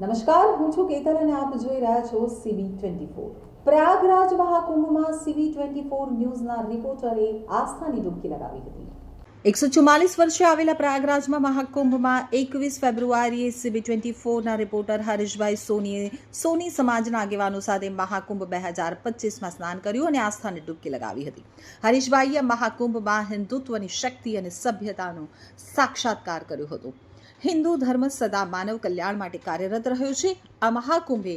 નમસ્કાર, હું છું કેતન અને આપ જોઈ રહ્યા છો સીબી ટ્વેન્ટી ફોર પ્રયાગરાજ મહાકુંભમાં સીબી ટ્વેન્ટી ફોર ન્યૂઝના રિપોર્ટરે આસ્થાની ડૂબકી લગાવી હતી. એકસો ચુમ્માલીસ વર્ષે આવેલા પ્રયાગરાજમાં મહાકુંભમાં એકવીસ ફેબ્રુઆરીએ સીબી ટ્વેન્ટી ફોરના રિપોર્ટર હરીશભાઈ સોનીએ સોની સમાજના આગેવાનો સાથે મહાકુંભ બે હજાર પચીસમાં સ્નાન કર્યું અને આસ્થાની ડૂબકી લગાવી હતી. હરીશભાઈએ મહાકુંભમાં હિન્દુત્વની શક્તિ અને સભ્યતાનો સાક્ષાત્કાર કર્યો હતો. હિન્દુ ધર્મ સદા માનવ કલ્યાણ માટે કાર્યરત રહ્યો છે. આ મહાકુંભે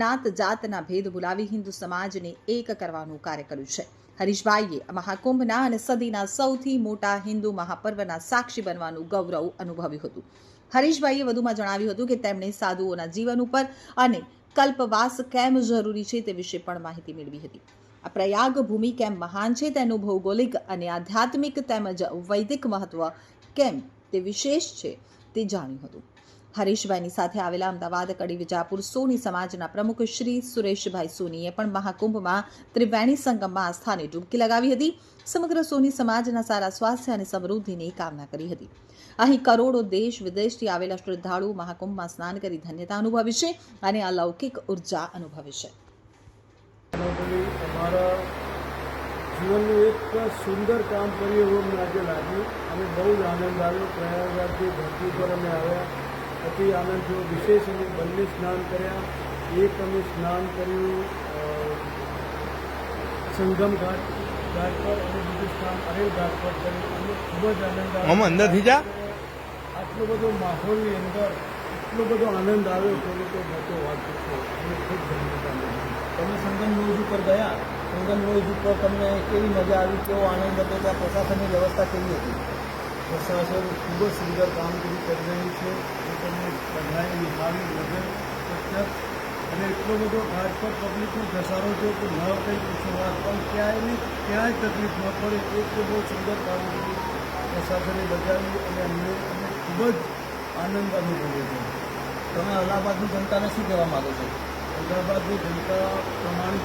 નાત જાતના ભેદ ભૂલાવી હિન્દુ સમાજને એક કરવાનું કાર્ય કર્યું છે. હરીશભાઈએ મહાકુંભના અને સદીના સૌથી મોટા હિન્દુ મહાપર્વના સાક્ષી બનવાનું ગૌરવ અનુભવ્યું હતું. હરીશભાઈએ વધુમાં જણાવ્યું હતું કે તેમણે સાધુઓના જીવન ઉપર અને કલ્પવાસ કેમ જરૂરી છે તે વિશે પણ માહિતી મેળવી હતી. આ પ્રયાગ ભૂમિ કેમ મહાન છે તેનું ભૌગોલિક અને આધ્યાત્મિક તેમજ વૈદિક મહત્વ કેમ તે વિશેષ છે તે જાણ્યું હતું. હરીશભાઈની સાથે આવેલા અમદાવાદ કડી વિજાપુર સોની સમાજના પ્રમુખ શ્રી સુરેશભાઈ સોનીએ પણ મહાકુંભમાં ત્રિવેણી સંગમમાં આસ્થાની ડૂબકી લગાવી હતી. સમગ્ર સોની સમાજના સારા સ્વાસ્થ્ય અને સમૃદ્ધિની કામના કરી હતી. અહીં કરોડો દેશ વિદેશથી આવેલા શ્રદ્ધાળુ મહાકુંભમાં સ્નાન કરી ધન્યતા અનુભવી છે અને અલૌકિક ઊર્જા અનુભવી છે. અમારા જીવનનું એક સુંદર કામ કર્યું એવું અમને આજે લાગ્યું. અને બહુ જ આનંદ આવ્યો પ્રયાગરાજની ધરતી પર અમે આવ્યા. અતિ આનંદ થયો વિશેષ અમે બંને સ્નાન કર્યા. એક અમે સ્નાન કર્યું સંગમ ઘાટ ઘાટ પર અને બીજું સ્નાન અરેલ ઘાટ પર કર્યું અમને ખૂબ જ આનંદ આવ્યો આમાં અંદરથી જા. આટલો બધો માહોલની અંદર એટલો બધો આનંદ આવ્યો કે લોકો મોટો વાત પૂછો અને ખૂબ ધન્યવાદ તમે સંગમ ન્યૂઝ ઉપર ગયા? સંગમ ન્યૂઝ ઉપર તમને કેવી મજા આવી કેવો આનંદ હતો ત્યાં પ્રશાસનની વ્યવસ્થા કેવી હતી? પ્રશાસન ખૂબ જ સુંદર કામગીરી કરી રહ્યું છે. એ તમને બધાએ નિભાવી નજર પ્રત્યક્ષ અને એટલો બધો ઘાટ પર પબ્લિકનો ઘસારો છે કે ન કંઈ પૂછો વાત પણ ક્યાંય ને ક્યાંય તકલીફ ન પડે એ તો બહુ સુંદર કામગીરી પ્રશાસને બજાવી અને અમને અમને ખૂબ જ આનંદ અનુભવ્યો છે. તમે અલ્હાબાદની જનતાને શું કહેવા માગો છો? અલ્હાબાદની જનતા પ્રમાણિક